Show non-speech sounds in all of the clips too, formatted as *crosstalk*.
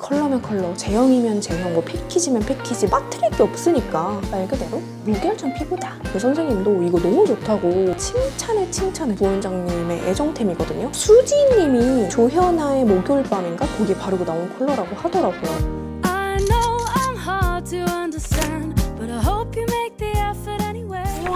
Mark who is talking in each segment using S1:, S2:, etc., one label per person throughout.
S1: 컬러면 컬러, 제형이면 제형, 뭐 패키지면 패키지 빠뜨릴 게 없으니까 말 그대로 무결점 피부다. 그 선생님도 이거 너무 좋다고 칭찬에 칭찬해 부원장님의 애정템이거든요. 수지님이 조현아의 목요일밤인가 거기에 바르고 나온 컬러라고 하더라고요.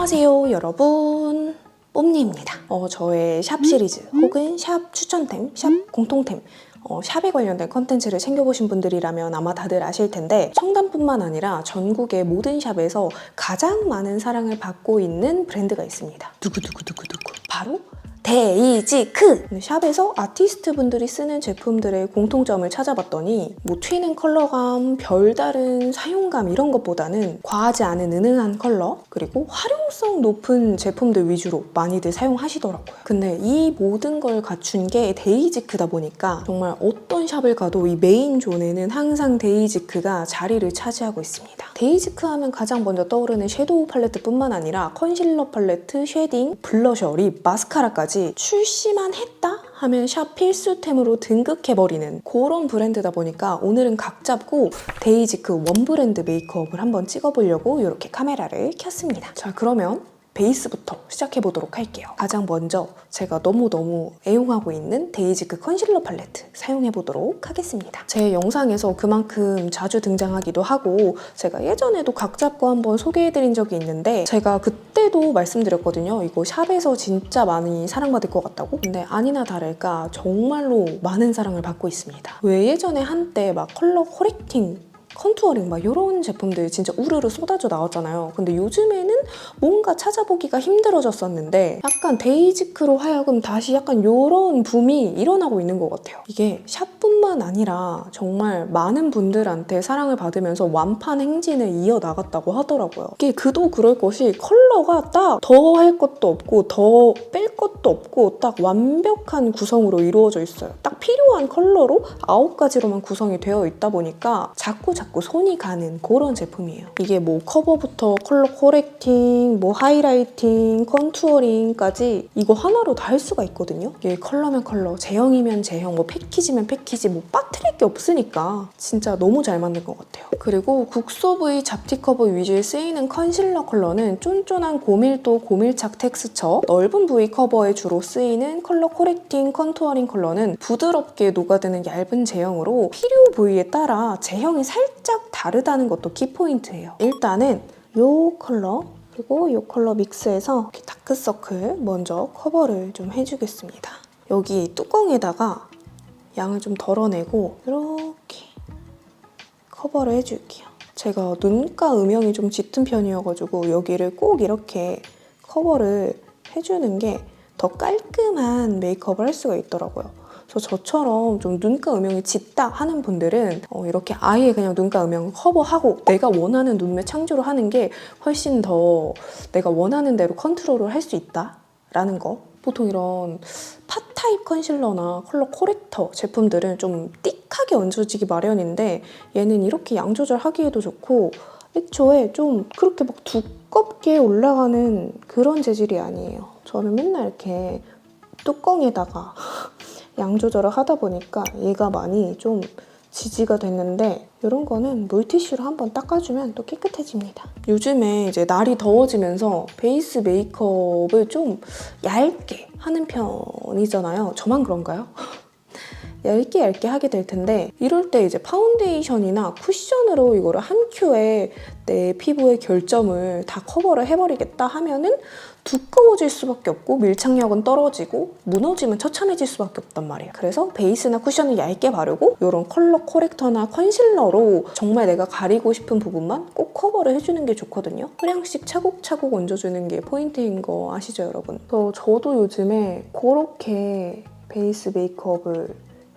S1: 안녕하세요 여러분 뽐니입니다 어, 저의 샵 시리즈 혹은 샵 추천템, 샵 공통템 어, 샵에 관련된 컨텐츠를 챙겨보신 분들이라면 아마 다들 아실 텐데 청담뿐만 아니라 전국의 모든 샵에서 가장 많은 사랑을 받고 있는 브랜드가 있습니다. 두구두구두구두구. 바로 데이지크! 근데 샵에서 아티스트 분들이 쓰는 제품들의 공통점을 찾아봤더니 뭐 튀는 컬러감, 별다른 사용감 이런 것보다는 과하지 않은 은은한 컬러 그리고 활용성 높은 제품들 위주로 많이들 사용하시더라고요. 근데 이 모든 걸 갖춘 게 데이지크다 보니까 정말 어떤 샵을 가도 이 메인 존에는 항상 데이지크가 자리를 차지하고 있습니다. 데이지크 하면 가장 먼저 떠오르는 섀도우 팔레트뿐만 아니라 컨실러 팔레트, 쉐딩, 블러셔, 립, 마스카라까지 출시만 했다 하면 샵 필수템으로 등극해버리는 그런 브랜드다 보니까 오늘은 각 잡고 데이지크 원 브랜드 메이크업을 한번 찍어보려고 이렇게 카메라를 켰습니다. 자 그러면 베이스부터 시작해 보도록 할게요. 가장 먼저 제가 너무너무 애용하고 있는 데이지크 컨실러 팔레트 사용해 보도록 하겠습니다. 제 영상에서 그만큼 자주 등장하기도 하고 제가 예전에도 각 잡고 한번 소개해 드린 적이 있는데 제가 그때도 말씀드렸거든요. 이거 샵에서 진짜 많이 사랑받을 것 같다고? 근데 아니나 다를까 정말로 많은 사랑을 받고 있습니다. 왜 예전에 한때 막 컬러 코렉팅 컨투어링 막 이런 제품들 진짜 우르르 쏟아져 나왔잖아요. 근데 요즘에는 뭔가 찾아보기가 힘들어졌었는데 약간 데이지크로 하여금 다시 약간 이런 붐이 일어나고 있는 것 같아요. 이게 샵뿐만 아니라 정말 많은 분들한테 사랑을 받으면서 완판 행진을 이어나갔다고 하더라고요. 이게 그도 그럴 것이 컬러가 딱 더 할 것도 없고 더 뺄 것도 없고 딱 완벽한 구성으로 이루어져 있어요. 딱 필요한 컬러로 아홉 가지로만 구성이 되어 있다 보니까 자꾸 자꾸 손이 가는 그런 제품이에요. 이게 뭐 커버부터 컬러 코렉팅, 뭐 하이라이팅, 컨투어링까지 이거 하나로 다 할 수가 있거든요. 이게 컬러면 컬러, 제형이면 제형, 뭐 패키지면 패키지, 뭐 빠뜨릴 게 없으니까 진짜 너무 잘 만든 것 같아요. 그리고 국소부의 잡티 커버 위주에 쓰이는 컨실러 컬러는 쫀쫀한 고밀도 고밀착 텍스처, 넓은 부위 커버에 주로 쓰이는 컬러 코렉팅 컨투어링 컬러는 부드럽게 녹아드는 얇은 제형으로 필요 부위에 따라 제형이 살짝 다르다는 것도 키포인트예요. 일단은 이 컬러 그리고 이 컬러 믹스해서 다크서클 먼저 커버를 좀 해주겠습니다. 여기 뚜껑에다가 양을 좀 덜어내고 이렇게 커버를 해줄게요. 제가 눈가 음영이 좀 짙은 편이어가지고 여기를 꼭 이렇게 커버를 해주는 게 더 깔끔한 메이크업을 할 수가 있더라고요. 그래서 저처럼 좀 눈가 음영이 짙다 하는 분들은 어, 이렇게 아예 그냥 눈가 음영 커버하고 내가 원하는 눈매 창조를 하는 게 훨씬 더 내가 원하는 대로 컨트롤을 할 수 있다라는 거. 보통 이런 팟 타입 컨실러나 컬러 코렉터 제품들은 좀 띡하게 얹어지기 마련인데 얘는 이렇게 양 조절하기에도 좋고 애초에 좀 그렇게 막 두껍게 올라가는 그런 재질이 아니에요. 저는 맨날 이렇게 뚜껑에다가 양 조절을 하다 보니까 얘가 많이 좀 지지가 됐는데 이런 거는 물티슈로 한번 닦아주면 또 깨끗해집니다. 요즘에 이제 날이 더워지면서 베이스 메이크업을 좀 얇게 하는 편이잖아요. 저만 그런가요? *laughs* 얇게 얇게 하게 될 텐데 이럴 때 이제 파운데이션이나 쿠션으로 이거를 한 큐에 내 피부의 결점을 다 커버를 해버리겠다 하면은 두꺼워질 수밖에 없고 밀착력은 떨어지고 무너지면 처참해질 수밖에 없단 말이에요. 그래서 베이스나 쿠션을 얇게 바르고 이런 컬러 코렉터나 컨실러로 정말 내가 가리고 싶은 부분만 꼭 커버를 해주는 게 좋거든요. 소량씩 차곡차곡 얹어주는 게 포인트인 거 아시죠, 여러분? 저도 요즘에 그렇게 베이스 메이크업을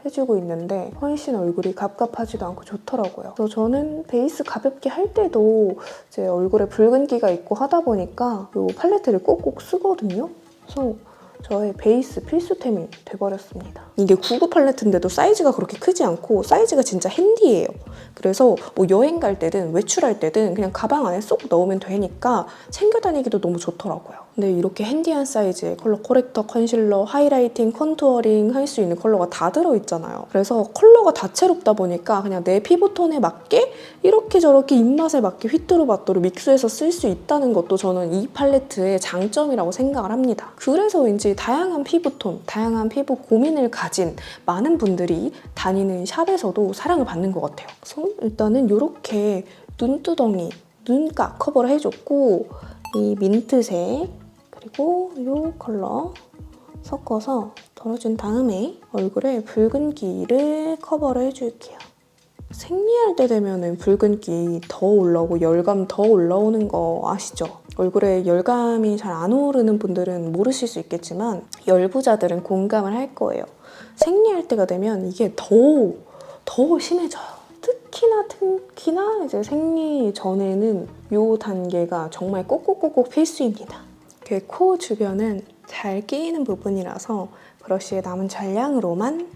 S1: 해주고 있는데 훨씬 얼굴이 갑갑하지도 않고 좋더라고요. 그래서 저는 베이스 가볍게 할 때도 제 얼굴에 붉은기가 있고 하다 보니까 이 팔레트를 꼭꼭 쓰거든요. 그래서 저의 베이스 필수템이 돼버렸습니다. 이게 99 팔레트인데도 사이즈가 그렇게 크지 않고 사이즈가 진짜 핸디예요. 그래서 뭐 여행 갈 때든 외출할 때든 그냥 가방 안에 쏙 넣으면 되니까 챙겨 다니기도 너무 좋더라고요. 근데 이렇게 핸디한 사이즈의 컬러 코렉터, 컨실러, 하이라이팅, 컨투어링 할 수 있는 컬러가 다 들어있잖아요. 그래서 컬러가 다채롭다 보니까 그냥 내 피부톤에 맞게 이렇게 저렇게 입맛에 맞게 휘뚜루마뚜루 믹스해서 쓸 수 있다는 것도 저는 이 팔레트의 장점이라고 생각을 합니다. 그래서 왠지 다양한 피부톤, 다양한 피부 고민을 가진 많은 분들이 다니는 샵에서도 사랑을 받는 것 같아요. 그래서 일단은 이렇게 눈두덩이, 눈가 커버를 해줬고 이 민트색 그리고 이 컬러 섞어서 덜어준 다음에 얼굴에 붉은기를 커버를 해줄게요. 생리할 때 되면은 붉은기 더 올라오고 열감 더 올라오는 거 아시죠? 얼굴에 열감이 잘 안 오르는 분들은 모르실 수 있겠지만 열부자들은 공감을 할 거예요. 생리할 때가 되면 이게 더, 더 심해져요. 특히나 특히나 이제 생리 전에는 이 단계가 정말 꼭꼭꼭꼭 필수입니다. 이렇게 코 주변은 잘 끼이는 부분이라서 브러쉬에 남은 잔량으로만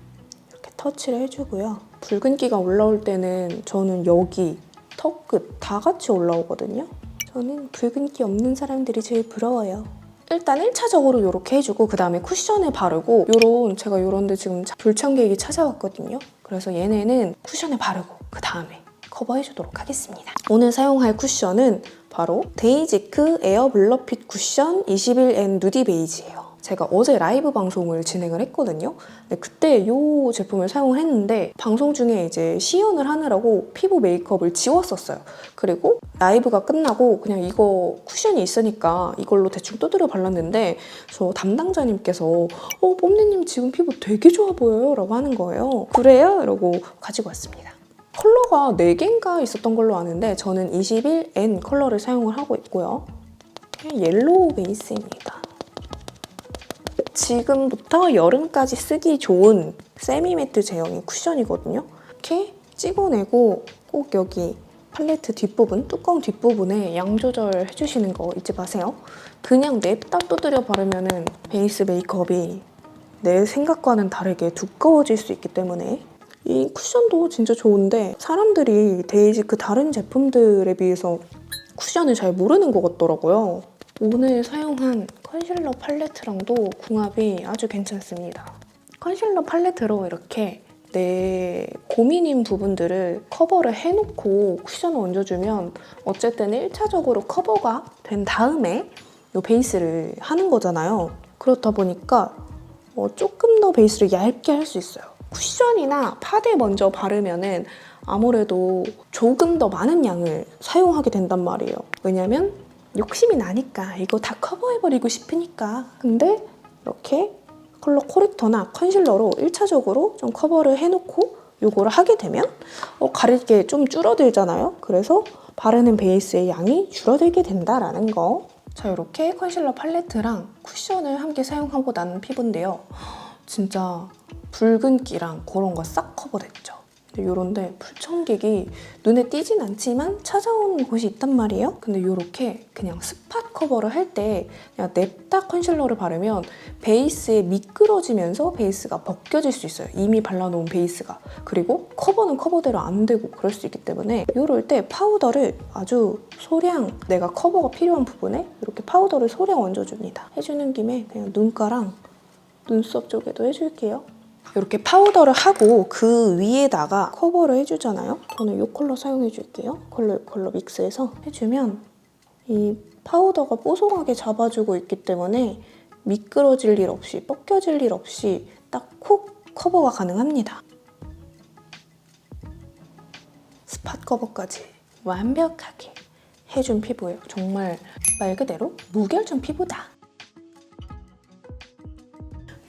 S1: 이렇게 터치를 해주고요. 붉은기가 올라올 때는 저는 여기, 턱끝 다 같이 올라오거든요. 저는 붉은기 없는 사람들이 제일 부러워요. 일단 1차적으로 이렇게 해주고 그 다음에 쿠션에 바르고 요런 제가 요런데 지금 불청객이 찾아왔거든요. 그래서 얘네는 쿠션에 바르고 그 다음에 커버해주도록 하겠습니다. 오늘 사용할 쿠션은 바로 데이지크 에어 블러핏 쿠션 21N 누디 베이지예요. 제가 어제 라이브 방송을 진행을 했거든요. 그때 이 제품을 사용을 했는데 방송 중에 이제 시연을 하느라고 피부 메이크업을 지웠었어요. 그리고 라이브가 끝나고 그냥 이거 쿠션이 있으니까 이걸로 대충 두드려 발랐는데 저 담당자님께서 어 뽐니님 지금 피부 되게 좋아 보여요 라고 하는 거예요. 그래요? 이러고 가지고 왔습니다. 컬러가 4개인가 있었던 걸로 아는데 저는 21N 컬러를 사용을 하고 있고요. 옐로우 베이스입니다. 지금부터 여름까지 쓰기 좋은 세미 매트 제형의 쿠션이거든요. 이렇게 찍어내고 꼭 여기 팔레트 뒷부분, 뚜껑 뒷부분에 양 조절 해주시는 거 잊지 마세요. 그냥 냅다 두드려 바르면 베이스 메이크업이 내 생각과는 다르게 두꺼워질 수 있기 때문에 이 쿠션도 진짜 좋은데 사람들이 데이지 그 다른 제품들에 비해서 쿠션을 잘 모르는 것 같더라고요. 오늘 사용한 컨실러 팔레트랑도 궁합이 아주 괜찮습니다. 컨실러 팔레트로 이렇게 내 고민인 부분들을 커버를 해놓고 쿠션을 얹어주면 어쨌든 1차적으로 커버가 된 다음에 이 베이스를 하는 거잖아요. 그렇다 보니까 어, 조금 더 베이스를 얇게 할 수 있어요. 쿠션이나 파데 먼저 바르면은 아무래도 조금 더 많은 양을 사용하게 된단 말이에요. 왜냐면 욕심이 나니까 이거 다 커버해버리고 싶으니까. 근데 이렇게 컬러 코렉터나 컨실러로 1차적으로 좀 커버를 해놓고 요거를 하게 되면 어, 가릴 게 좀 줄어들잖아요. 그래서 바르는 베이스의 양이 줄어들게 된다라는 거. 자, 이렇게 컨실러 팔레트랑 쿠션을 함께 사용하고 난 피부인데요. 진짜 붉은기랑 그런 거 싹 커버됐죠. 요런데 불청객이 눈에 띄진 않지만 찾아오는 곳이 있단 말이에요. 근데 요렇게 그냥 스팟 커버를 할 때 그냥 냅다 컨실러를 바르면 베이스에 미끄러지면서 베이스가 벗겨질 수 있어요. 이미 발라놓은 베이스가. 그리고 커버는 커버대로 안 되고 그럴 수 있기 때문에 요럴 때 파우더를 아주 소량 내가 커버가 필요한 부분에 이렇게 파우더를 소량 얹어줍니다. 해주는 김에 그냥 눈가랑 눈썹 쪽에도 해줄게요. 이렇게 파우더를 하고 그 위에다가 커버를 해주잖아요. 저는 이 컬러 사용해줄게요. 컬러, 이 컬러 믹스해서 해주면 이 파우더가 뽀송하게 잡아주고 있기 때문에 미끄러질 일 없이 벗겨질 일 없이 딱 콕 커버가 가능합니다. 스팟 커버까지 완벽하게 해준 피부예요. 정말 말 그대로 무결점 피부다.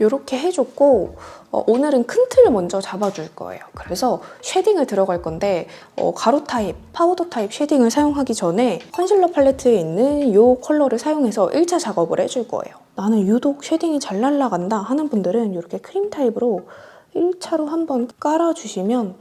S1: 이렇게 해줬고 어, 오늘은 큰 틀을 먼저 잡아줄 거예요. 그래서 쉐딩을 들어갈 건데 어, 가루 타입, 파우더 타입 쉐딩을 사용하기 전에 컨실러 팔레트에 있는 이 컬러를 사용해서 1차 작업을 해줄 거예요. 나는 유독 쉐딩이 잘 날라간다 하는 분들은 이렇게 크림 타입으로 1차로 한번 깔아주시면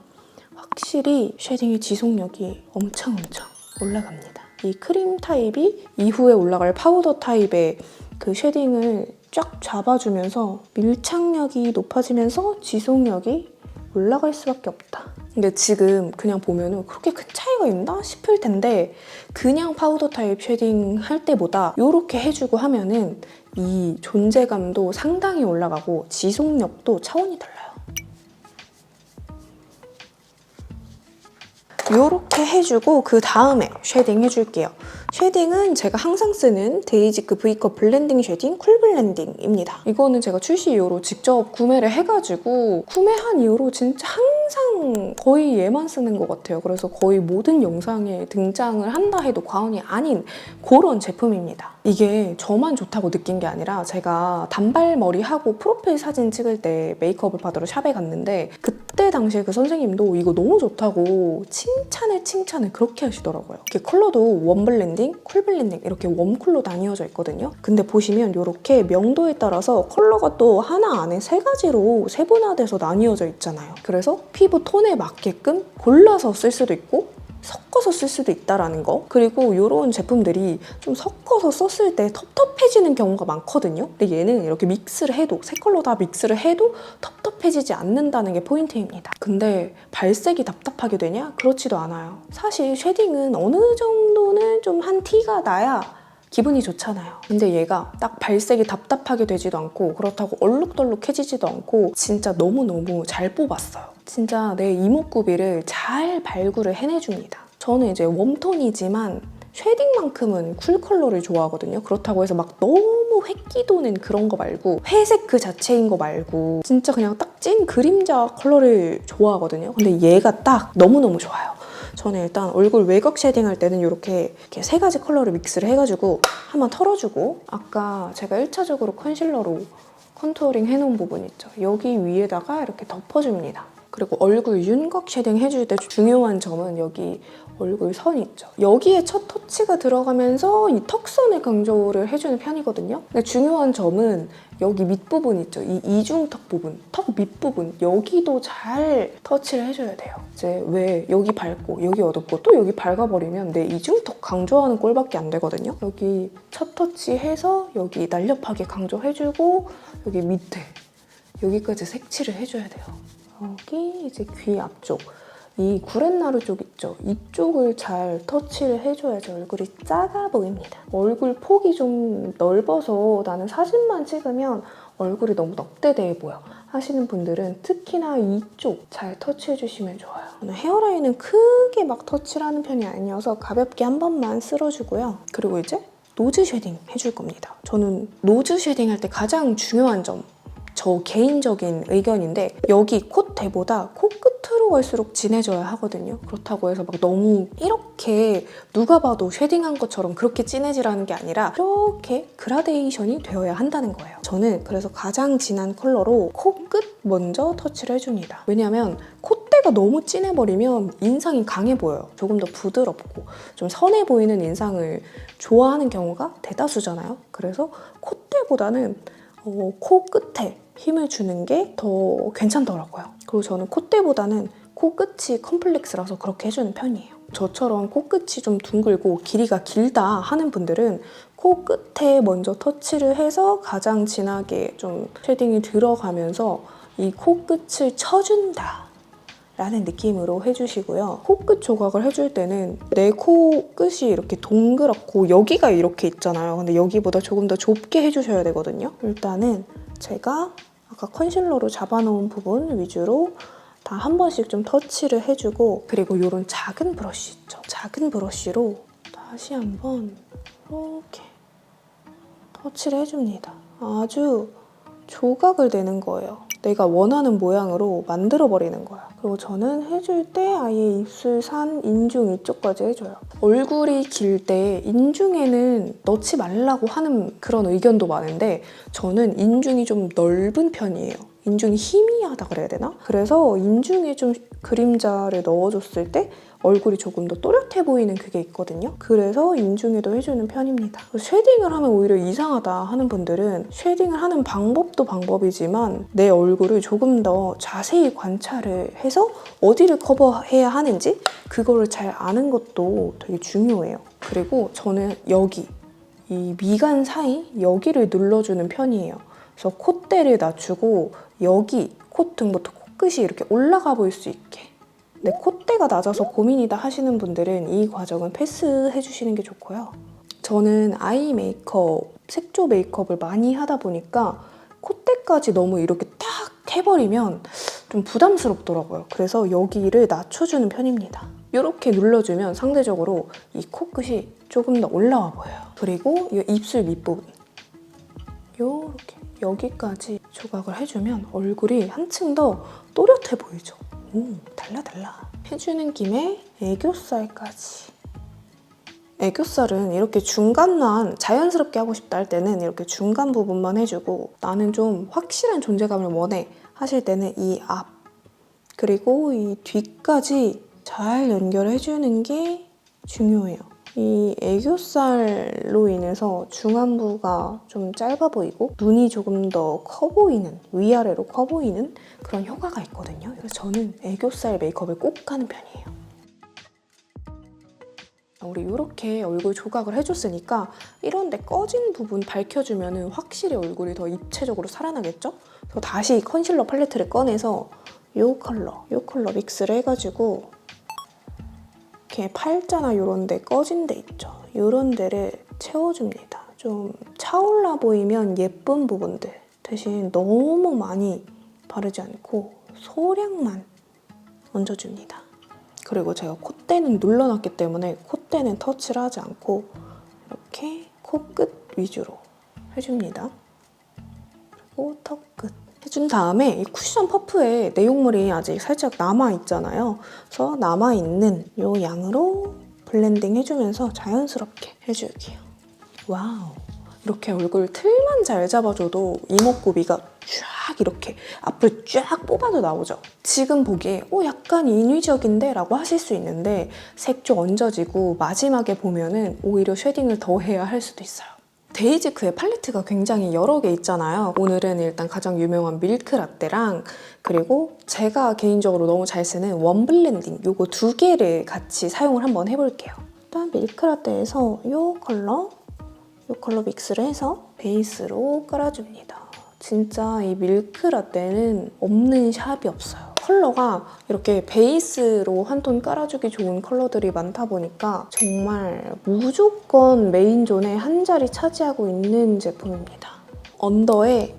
S1: 확실히 쉐딩의 지속력이 엄청 엄청 올라갑니다. 이 크림 타입이 이후에 올라갈 파우더 타입의 그 쉐딩을 쫙 잡아주면서 밀착력이 높아지면서 지속력이 올라갈 수밖에 없다. 근데 지금 그냥 보면은 그렇게 큰 차이가 있나 싶을 텐데 그냥 파우더 타입 쉐딩 할 때보다 이렇게 해주고 하면은 이 존재감도 상당히 올라가고 지속력도 차원이 달라요. 이렇게 해주고 그 다음에 쉐딩 해줄게요. 쉐딩은 제가 항상 쓰는 데이지크 V컵 블렌딩 쉐딩 쿨 블렌딩입니다. 이거는 제가 출시 이후로 직접 구매를 해가지고 구매한 이후로 진짜 항상 거의 얘만 쓰는 것 같아요. 그래서 거의 모든 영상에 등장을 한다 해도 과언이 아닌 그런 제품입니다. 이게 저만 좋다고 느낀 게 아니라 제가 단발머리 하고 프로필 사진 찍을 때 메이크업을 받으러 샵에 갔는데 그때 당시에 그 선생님도 이거 너무 좋다고 칭찬을 칭찬을 그렇게 하시더라고요. 이렇게 컬러도 웜 블렌딩, 쿨 블렌딩 이렇게 웜쿨로 나뉘어져 있거든요. 근데 보시면 이렇게 명도에 따라서 컬러가 또 하나 안에 세 가지로 세분화돼서 나뉘어져 있잖아요. 그래서 피부 톤에 맞게끔 골라서 쓸 수도 있고 섞어서 쓸 수도 있다라는 거. 그리고 이런 제품들이 좀 섞어서 썼을 때 텁텁해지는 경우가 많거든요. 근데 얘는 이렇게 믹스를 해도 세 컬러 다 믹스를 해도 텁텁해지지 않는다는 게 포인트입니다. 근데 발색이 답답하게 되냐? 그렇지도 않아요. 사실 쉐딩은 어느 정도는 좀 한 티가 나야 기분이 좋잖아요. 근데 얘가 딱 발색이 답답하게 되지도 않고 그렇다고 얼룩덜룩해지지도 않고 진짜 너무너무 잘 뽑았어요. 진짜 내 이목구비를 잘 발굴을 해내줍니다. 저는 이제 웜톤이지만 쉐딩만큼은 쿨 컬러를 좋아하거든요. 그렇다고 해서 막 너무 획기 도는 그런 거 말고 회색 그 자체인 거 말고 진짜 그냥 딱 찐 그림자 컬러를 좋아하거든요. 근데 얘가 딱 너무너무 좋아요. 저는 일단 얼굴 외곽 쉐딩 할 때는 이렇게, 이렇게 세 가지 컬러를 믹스를 해가지고 한번 털어주고 아까 제가 1차적으로 컨실러로 컨투어링 해놓은 부분 있죠. 여기 위에다가 이렇게 덮어줍니다. 그리고 얼굴 윤곽 쉐딩 해줄 때 중요한 점은 여기 얼굴 선 있죠. 여기에 첫 터치가 들어가면서 이 턱선을 강조를 해주는 편이거든요. 근데 중요한 점은 여기 밑부분 있죠. 이 이중턱 부분, 턱 밑부분 여기도 잘 터치를 해줘야 돼요. 이제 왜 여기 밝고 여기 어둡고 또 여기 밝아버리면 내 이중턱 강조하는 꼴밖에 안 되거든요. 여기 첫 터치해서 여기 날렵하게 강조해주고 여기 밑에 여기까지 색칠을 해줘야 돼요. 여기 이제 귀 앞쪽 이 구렛나루 쪽 있죠? 이쪽을 잘 터치를 해줘야지 얼굴이 작아 보입니다. 얼굴 폭이 좀 넓어서 나는 사진만 찍으면 얼굴이 너무 넉대대해 보여 하시는 분들은 특히나 이쪽 잘 터치해 주시면 좋아요. 저는 헤어라인은 크게 막 터치를 하는 편이 아니어서 가볍게 한 번만 쓸어주고요. 그리고 이제 노즈 쉐딩 해줄 겁니다. 저는 노즈 쉐딩 할 때 가장 중요한 점 저 개인적인 의견인데 여기 콧대보다 코 끝으로 갈수록 진해져야 하거든요. 그렇다고 해서 막 너무 이렇게 누가 봐도 쉐딩한 것처럼 그렇게 진해지라는 게 아니라 이렇게 그라데이션이 되어야 한다는 거예요. 저는 그래서 가장 진한 컬러로 코끝 먼저 터치를 해줍니다. 왜냐하면 콧대가 너무 진해버리면 인상이 강해 보여요. 조금 더 부드럽고 좀 선해 보이는 인상을 좋아하는 경우가 대다수잖아요. 그래서 콧대보다는 어, 코 끝에 힘을 주는 게 더 괜찮더라고요. 그리고 저는 콧대보다는 코끝이 컴플렉스라서 그렇게 해주는 편이에요. 저처럼 코끝이 좀 둥글고 길이가 길다 하는 분들은 코끝에 먼저 터치를 해서 가장 진하게 좀 쉐딩이 들어가면서 이 코끝을 쳐준다. 라는 느낌으로 해주시고요. 코끝 조각을 해줄 때는 내 코끝이 이렇게 동그랗고 여기가 이렇게 있잖아요. 근데 여기보다 조금 더 좁게 해주셔야 되거든요. 일단은 제가 아까 컨실러로 잡아놓은 부분 위주로 다 한 번씩 좀 터치를 해주고 그리고 이런 작은 브러쉬 있죠. 작은 브러쉬로 다시 한번 이렇게 터치를 해줍니다. 아주 조각을 내는 거예요. 내가 원하는 모양으로 만들어 버리는 거야. 그리고 저는 해줄 때 아예 입술 산 인중 이쪽까지 해줘요. 얼굴이 길 때 인중에는 넣지 말라고 하는 그런 의견도 많은데 저는 인중이 좀 넓은 편이에요. 인중이 희미하다 그래야 되나? 그래서 인중에 좀 그림자를 넣어줬을 때 얼굴이 조금 더 또렷해 보이는 그게 있거든요. 그래서 인중에도 해주는 편입니다. 쉐딩을 하면 오히려 이상하다 하는 분들은 쉐딩을 하는 방법도 방법이지만 내 얼굴을 조금 더 자세히 관찰을 해서 어디를 커버해야 하는지 그거를 잘 아는 것도 되게 중요해요. 그리고 저는 여기 이 미간 사이 여기를 눌러주는 편이에요. 그래서 콧대를 낮추고 여기 콧등부터 코끝이 이렇게 올라가 보일 수 있게 내 콧대가 낮아서 고민이다 하시는 분들은 이 과정은 패스해 주시는 게 좋고요. 저는 아이 메이크업, 색조 메이크업을 많이 하다 보니까 콧대까지 너무 이렇게 딱 해버리면 좀 부담스럽더라고요. 그래서 여기를 낮춰주는 편입니다. 이렇게 눌러주면 상대적으로 이 코끝이 조금 더 올라와 보여요. 그리고 이 입술 밑부분 요렇게 여기까지 조각을 해주면 얼굴이 한층 더 또렷해 보이죠. 오, 달라 달라. 해주는 김에 애교살까지. 애교살은 이렇게 중간만 자연스럽게 하고 싶다 할 때는 이렇게 중간 부분만 해주고 나는 좀 확실한 존재감을 원해 하실 때는 이 앞 그리고 이 뒤까지 잘 연결해주는 게 중요해요. 이 애교살로 인해서 중안부가 좀 짧아 보이고 눈이 조금 더 커 보이는 위아래로 커 보이는 그런 효과가 있거든요. 그래서 저는 애교살 메이크업을 꼭 하는 편이에요. 우리 이렇게 얼굴 조각을 해줬으니까 이런데 꺼진 부분 밝혀주면 확실히 얼굴이 더 입체적으로 살아나겠죠? 그래서 다시 컨실러 팔레트를 꺼내서 이 컬러, 이 컬러 믹스를 해가지고 이렇게 팔자나 이런 데 꺼진 데 있죠. 이런 데를 채워줍니다. 좀 차올라 보이면 예쁜 부분들 대신 너무 많이 바르지 않고 소량만 얹어줍니다. 그리고 제가 콧대는 눌러놨기 때문에 콧대는 터치를 하지 않고 이렇게 코끝 위주로 해줍니다. 그리고 턱끝 해준 다음에 이 쿠션 퍼프에 내용물이 아직 살짝 남아있잖아요. 그래서 남아있는 이 양으로 블렌딩 해주면서 자연스럽게 해줄게요. 와우. 이렇게 얼굴 틀만 잘 잡아줘도 이목구비가 쫙 이렇게 앞을 쫙 뽑아도 나오죠. 지금 보기에 어 약간 인위적인데? 라고 하실 수 있는데 색조 얹어지고 마지막에 보면은 오히려 쉐딩을 더 해야 할 수도 있어요. 데이지크의 팔레트가 굉장히 여러 개 있잖아요. 오늘은 일단 가장 유명한 밀크 라떼랑 그리고 제가 개인적으로 너무 잘 쓰는 원 블렌딩 요거 두 개를 같이 사용을 한번 해볼게요. 일단 밀크 라떼에서 요 컬러 이 컬러 믹스를 해서 베이스로 깔아줍니다. 진짜 이 밀크 라떼는 없는 샵이 없어요. 컬러가 이렇게 베이스로 한 톤 깔아주기 좋은 컬러들이 많다 보니까 정말 무조건 메인존에 한 자리 차지하고 있는 제품입니다. 언더에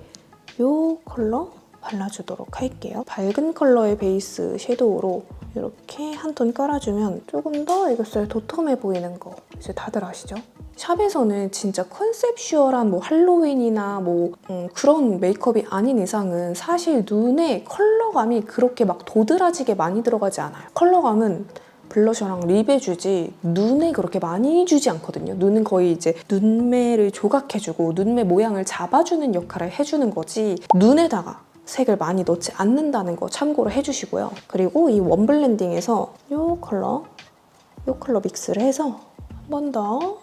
S1: 이 컬러 발라주도록 할게요. 밝은 컬러의 베이스 섀도우로 이렇게 한 톤 깔아주면 조금 더 애교살 도톰해 보이는 거 이제 다들 아시죠? 샵에서는 진짜 컨셉슈얼한 뭐 할로윈이나 뭐 음, 그런 메이크업이 아닌 이상은 사실 눈에 컬러감이 그렇게 막 도드라지게 많이 들어가지 않아요. 컬러감은 블러셔랑 립에 주지 눈에 그렇게 많이 주지 않거든요. 눈은 거의 이제 눈매를 조각해주고 눈매 모양을 잡아주는 역할을 해주는 거지 눈에다가 색을 많이 넣지 않는다는 거 참고로 해주시고요. 그리고 이 원블렌딩에서 이 컬러, 이 컬러 믹스를 해서 한 번 더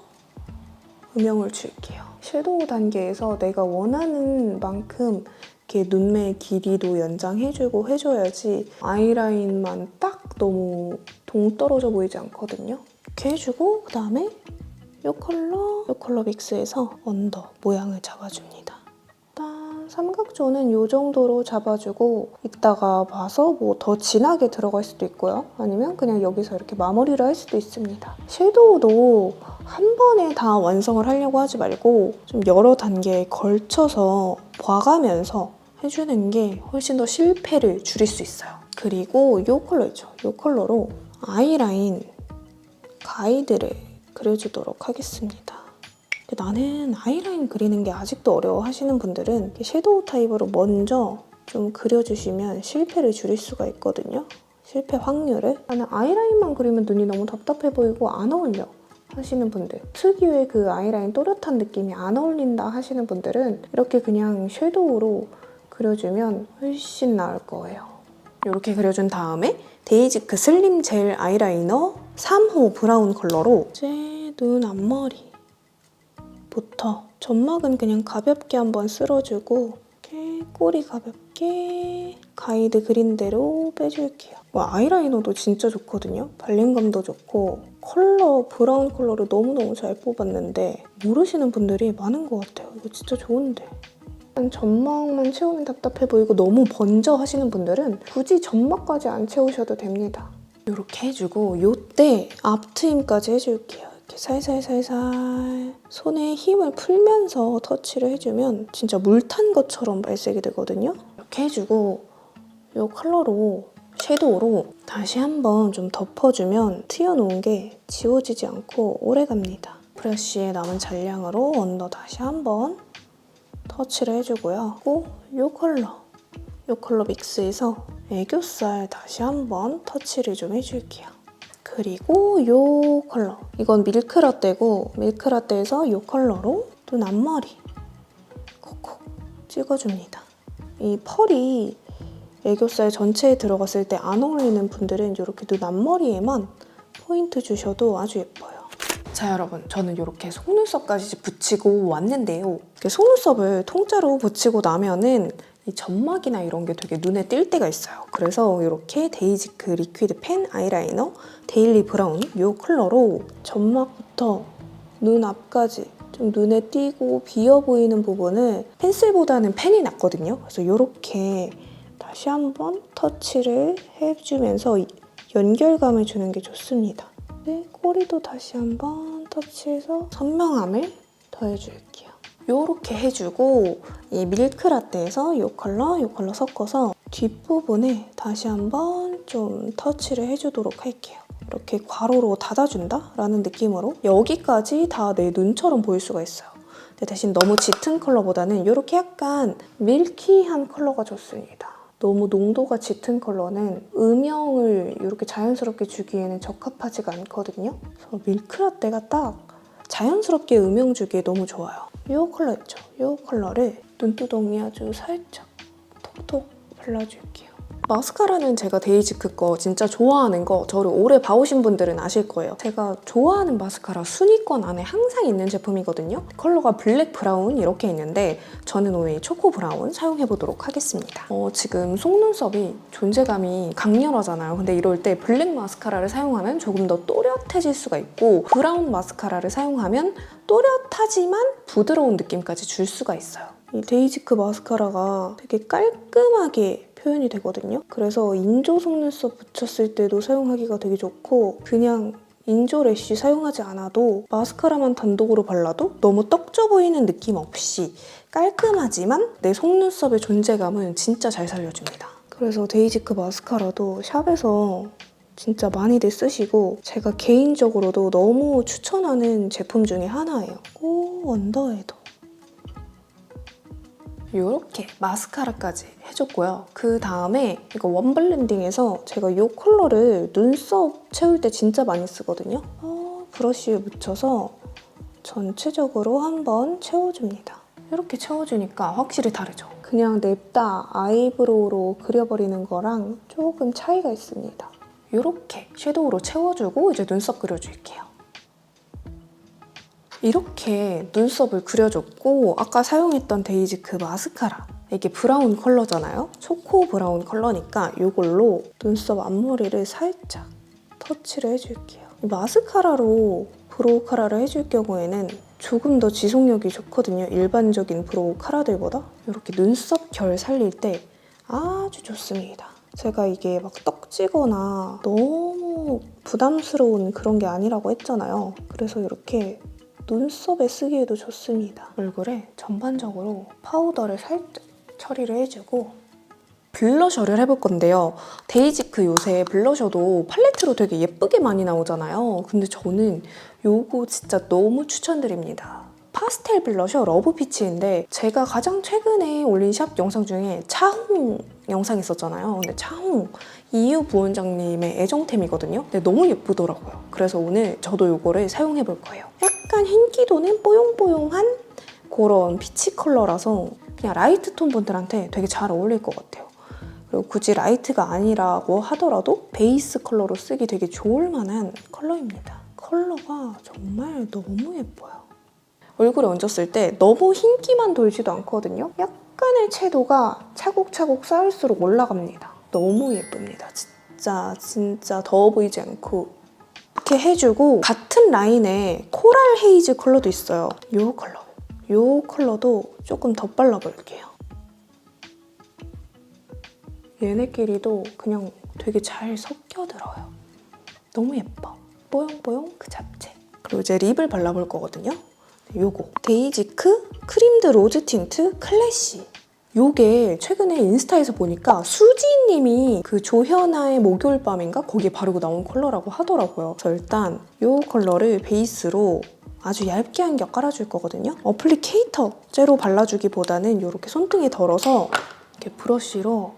S1: 음영을 줄게요. 섀도우 단계에서 내가 원하는 만큼 이렇게 눈매 길이도 연장해주고 해줘야지 아이라인만 딱 너무 동떨어져 보이지 않거든요. 이렇게 해주고 그 다음에 이 컬러, 이 컬러 믹스해서 언더 모양을 잡아줍니다. 삼각존은 이 정도로 잡아주고 이따가 봐서 뭐 더 진하게 들어갈 수도 있고요. 아니면 그냥 여기서 이렇게 마무리를 할 수도 있습니다. 섀도우도 한 번에 다 완성을 하려고 하지 말고 좀 여러 단계에 걸쳐서 봐가면서 해주는 게 훨씬 더 실패를 줄일 수 있어요. 그리고 이 컬러 있죠? 이 컬러로 아이라인 가이드를 그려주도록 하겠습니다. 나는 아이라인 그리는 게 아직도 어려워 하시는 분들은 섀도우 타입으로 먼저 좀 그려주시면 실패를 줄일 수가 있거든요. 실패 확률을. 나는 아이라인만 그리면 눈이 너무 답답해 보이고 안 어울려. 하시는 분들 특유의 그 아이라인 또렷한 느낌이 안 어울린다 하시는 분들은 이렇게 그냥 섀도우로 그려주면 훨씬 나을 거예요. 이렇게 그려준 다음에 데이지크 슬림 젤 아이라이너 3호 브라운 컬러로 이제 눈 앞머리 부터 점막은 그냥 가볍게 한번 쓸어주고 이렇게 꼬리 가볍게 가이드 그린 대로 빼줄게요. 와, 아이라이너도 진짜 좋거든요. 발림감도 좋고 컬러 브라운 컬러를 너무너무 잘 뽑았는데 모르시는 분들이 많은 것 같아요. 이거 진짜 좋은데. 약간 점막만 채우면 답답해 보이고 너무 번져 하시는 분들은 굳이 점막까지 안 채우셔도 됩니다. 이렇게 해주고 요때 앞트임까지 해줄게요. 이렇게 살살살살 손에 힘을 풀면서 터치를 해주면 진짜 물 탄 것처럼 발색이 되거든요. 이렇게 해주고 요 컬러로 섀도우로 다시 한번 좀 덮어주면 튀어놓은 게 지워지지 않고 오래 갑니다. 브러쉬에 남은 잔량으로 언더 다시 한번 터치를 해주고요. 그리고 요 컬러, 요 컬러 믹스해서 애교살 다시 한번 터치를 좀 해줄게요. 그리고 요 컬러, 이건 밀크라떼고 밀크라떼에서 요 컬러로 눈 앞머리 콕콕 찍어줍니다. 이 펄이 애교살 전체에 들어갔을 때 안 어울리는 분들은 이렇게 눈 앞머리에만 포인트 주셔도 아주 예뻐요. 자 여러분 저는 이렇게 속눈썹까지 붙이고 왔는데요. 속눈썹을 통짜로 붙이고 나면은 이 점막이나 이런 게 되게 눈에 띌 때가 있어요. 그래서 이렇게 데이지크 리퀴드 펜 아이라이너 데일리 브라운 이 컬러로 점막부터 눈 앞까지 좀 눈에 띄고 비어 보이는 부분을 펜슬보다는 펜이 낫거든요. 그래서 이렇게 다시 한번 터치를 해주면서 이- 연결감을 주는 게 좋습니다. 네, 꼬리도 다시 한번 터치해서 선명함을 더해줄게요. 이렇게 해주고 이 밀크라떼에서 이 컬러, 이 컬러 섞어서 뒷부분에 다시 한번 좀 터치를 해주도록 할게요. 이렇게 괄호로 닫아준다 라는 느낌으로 여기까지 다 내 눈처럼 보일 수가 있어요. 대신 너무 짙은 컬러보다는 이렇게 약간 밀키한 컬러가 좋습니다. 너무 농도가 짙은 컬러는 음영을 이렇게 자연스럽게 주기에는 적합하지가 않거든요. 그래서 밀크라떼가 딱 자연스럽게 음영 주기에 너무 좋아요. 이 컬러 있죠? 이 컬러를 눈두덩이 아주 살짝 톡톡 발라줄게요. 마스카라는 제가 데이지크 거 진짜 좋아하는 거 저를 오래 봐오신 분들은 아실 거예요. 제가 좋아하는 마스카라 순위권 안에 항상 있는 제품이거든요. 컬러가 블랙 브라운 이렇게 있는데 저는 오늘 이 초코 브라운 사용해보도록 하겠습니다. 어, 지금 속눈썹이 존재감이 강렬하잖아요. 근데 이럴 때 블랙 마스카라를 사용하면 조금 더 또렷해질 수가 있고 브라운 마스카라를 사용하면 또렷하지만 부드러운 느낌까지 줄 수가 있어요. 이 데이지크 마스카라가 되게 깔끔하게 표현이 되거든요. 그래서 인조 속눈썹 붙였을 때도 사용하기가 되게 좋고 그냥 인조 래쉬 사용하지 않아도 마스카라만 단독으로 발라도 너무 떡져 보이는 느낌 없이 깔끔하지만 내 속눈썹의 존재감은 진짜 잘 살려줍니다. 그래서 데이지크 마스카라도 샵에서 진짜 많이들 쓰시고 제가 개인적으로도 너무 추천하는 제품 중에 하나예요. 꼭 언더에도 이렇게 마스카라까지 해줬고요. 그 다음에 이거 원 블렌딩해서 제가 이 컬러를 눈썹 채울 때 진짜 많이 쓰거든요. 어, 브러쉬에 묻혀서 전체적으로 한번 채워줍니다. 이렇게 채워주니까 확실히 다르죠? 그냥 냅다 아이브로우로 그려버리는 거랑 조금 차이가 있습니다. 이렇게 섀도우로 채워주고 이제 눈썹 그려줄게요. 이렇게 눈썹을 그려줬고 아까 사용했던 데이지크 마스카라 이게 브라운 컬러잖아요? 초코 브라운 컬러니까 이걸로 눈썹 앞머리를 살짝 터치를 해줄게요. 이 마스카라로 브로우 카라를 해줄 경우에는 조금 더 지속력이 좋거든요. 일반적인 브로우 카라들보다 이렇게 눈썹 결 살릴 때 아주 좋습니다. 제가 이게 막 떡지거나 너무 부담스러운 그런 게 아니라고 했잖아요. 그래서 이렇게 눈썹에 쓰기에도 좋습니다. 얼굴에 전반적으로 파우더를 살짝 처리를 해주고 블러셔를 해볼 건데요. 데이지크 요새 블러셔도 팔레트로 되게 예쁘게 많이 나오잖아요. 근데 저는 요거 진짜 너무 추천드립니다. 파스텔 블러셔 러브피치인데 제가 가장 최근에 올린 샵 영상 중에 차홍 영상 있었잖아요. 근데 차홍 이유 부원장님의 애정템이거든요. 근데 너무 예쁘더라고요. 그래서 오늘 저도 요거를 사용해 볼 거예요. 약간 흰기 도는 뽀용뽀용한 그런 피치 컬러라서 그냥 라이트 톤 분들한테 되게 잘 어울릴 것 같아요. 그리고 굳이 라이트가 아니라고 하더라도 베이스 컬러로 쓰기 되게 좋을 만한 컬러입니다. 컬러가 정말 너무 예뻐요. 얼굴에 얹었을 때 너무 흰기만 돌지도 않거든요. 약간의 채도가 차곡차곡 쌓일수록 올라갑니다. 너무 예쁩니다. 진짜 진짜 더워 보이지 않고 이렇게 해주고 같은 라인에 코랄 헤이즈 컬러도 있어요. 이 컬러. 이 컬러도 조금 더 발라볼게요. 얘네끼리도 그냥 되게 잘 섞여들어요. 너무 예뻐. 뽀용뽀용 그 잡채. 그리고 이제 립을 발라볼 거거든요. 요거 데이지크 크림드 로즈 틴트 클래시. 요게 최근에 인스타에서 보니까 수지님이 그 조현아의 목요일 밤인가 거기에 바르고 나온 컬러라고 하더라고요. 그래서 일단 요 컬러를 베이스로 아주 얇게 한 겹 깔아줄 거거든요. 어플리케이터 째로 발라주기보다는 이렇게 손등에 덜어서 이렇게 브러쉬로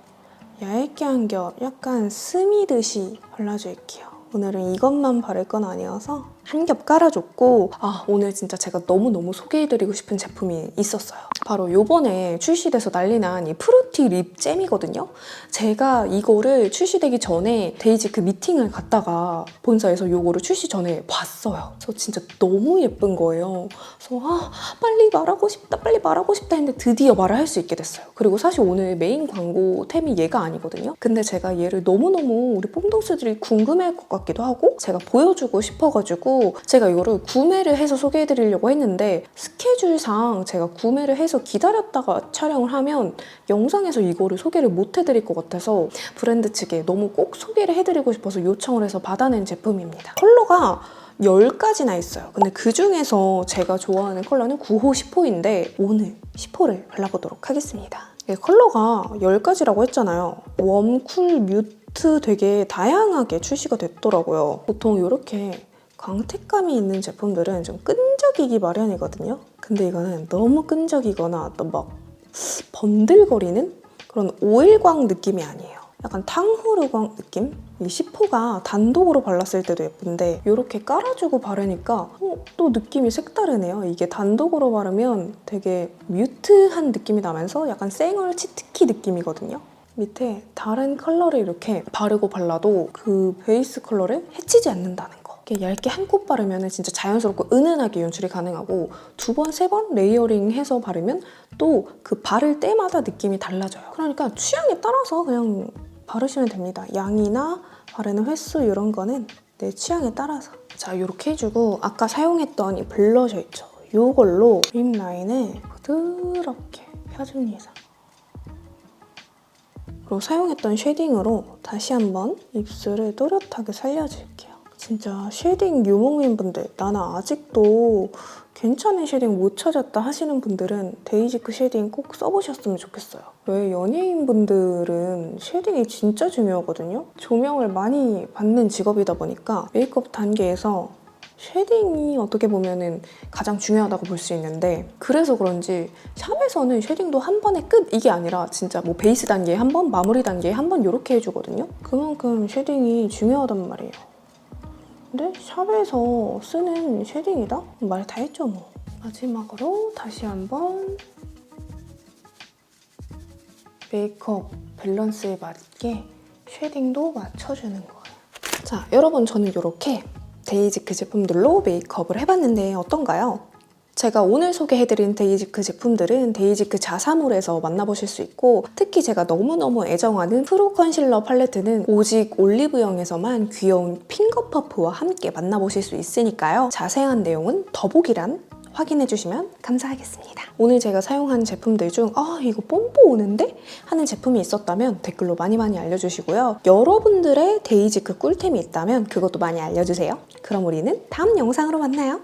S1: 얇게 한 겹 약간 스미듯이 발라줄게요. 오늘은 이것만 바를 건 아니어서 한 겹 깔아줬고 아 오늘 진짜 제가 너무너무 소개해드리고 싶은 제품이 있었어요. 바로 요번에 출시돼서 난리난 이 프루티 립 잼이거든요. 제가 이거를 출시되기 전에 데이지 그 미팅을 갔다가 본사에서 요거를 출시 전에 봤어요. 그래서 진짜 너무 예쁜 거예요. 그래서 아 빨리 말하고 싶다 빨리 말하고 싶다 했는데 드디어 말을 할 수 있게 됐어요. 그리고 사실 오늘 메인 광고 템이 얘가 아니거든요. 근데 제가 얘를 너무너무 우리 뽕동스들이 궁금해할 것 같기도 하고 제가 보여주고 싶어가지고 제가 이거를 구매를 해서 소개해드리려고 했는데 스케줄상 제가 구매를 해서 기다렸다가 촬영을 하면 영상에서 이거를 소개를 못 해드릴 것 같아서 브랜드 측에 너무 꼭 소개를 해드리고 싶어서 요청을 해서 받아낸 제품입니다. 컬러가 10가지나 있어요. 근데 그 중에서 제가 좋아하는 컬러는 9호, 10호인데 오늘 10호를 발라보도록 하겠습니다. 이게 컬러가 10가지라고 했잖아요. 웜, 쿨, 뮤트 되게 다양하게 출시가 됐더라고요. 보통 이렇게 광택감이 있는 제품들은 좀 끈적이기 마련이거든요. 근데 이거는 너무 끈적이거나 막 번들거리는 그런 오일광 느낌이 아니에요. 약간 탕후루광 느낌? 이 10호가 단독으로 발랐을 때도 예쁜데 이렇게 깔아주고 바르니까 어, 또 느낌이 색다르네요. 이게 단독으로 바르면 되게 뮤트한 느낌이 나면서 약간 쌩얼 치트키 느낌이거든요. 밑에 다른 컬러를 이렇게 바르고 발라도 그 베이스 컬러를 해치지 않는다는 거. 이렇게 얇게 한 콧 바르면 진짜 자연스럽고 은은하게 연출이 가능하고 두 번, 세 번 레이어링 해서 바르면 또 그 바를 때마다 느낌이 달라져요. 그러니까 취향에 따라서 그냥 바르시면 됩니다. 양이나 바르는 횟수 이런 거는 내 취향에 따라서. 자, 이렇게 해주고 아까 사용했던 이 블러셔 있죠? 이걸로 립 라인을 부드럽게 펴줍니다. 그리고 사용했던 쉐딩으로 다시 한번 입술을 또렷하게 살려줄게요. 진짜 쉐딩 유목민 분들, 나는 아직도 괜찮은 쉐딩 못 찾았다 하시는 분들은 데이지크 쉐딩 꼭 써보셨으면 좋겠어요. 왜 연예인 분들은 쉐딩이 진짜 중요하거든요. 조명을 많이 받는 직업이다 보니까 메이크업 단계에서 쉐딩이 어떻게 보면은 가장 중요하다고 볼 수 있는데 그래서 그런지 샵에서는 쉐딩도 한 번에 끝 이게 아니라 진짜 뭐 베이스 단계에 한 번, 마무리 단계에 한 번 이렇게 해주거든요. 그만큼 쉐딩이 중요하단 말이에요. 근데 샵에서 쓰는 쉐딩이다? 말 다 했죠 뭐. 마지막으로 다시 한번 메이크업 밸런스에 맞게 쉐딩도 맞춰주는 거예요. 자, 여러분 저는 이렇게 데이지크 제품들로 메이크업을 해봤는데 어떤가요? 제가 오늘 소개해드린 데이지크 제품들은 데이지크 자사몰에서 만나보실 수 있고 특히 제가 너무너무 애정하는 프로 컨실러 팔레트는 오직 올리브영에서만 귀여운 핑거 퍼프와 함께 만나보실 수 있으니까요. 자세한 내용은 더보기란 확인해주시면 감사하겠습니다. 오늘 제가 사용한 제품들 중 아, 이거 뽐뿌 오는데? 하는 제품이 있었다면 댓글로 많이 많이 알려주시고요. 여러분들의 데이지크 꿀템이 있다면 그것도 많이 알려주세요. 그럼 우리는 다음 영상으로 만나요.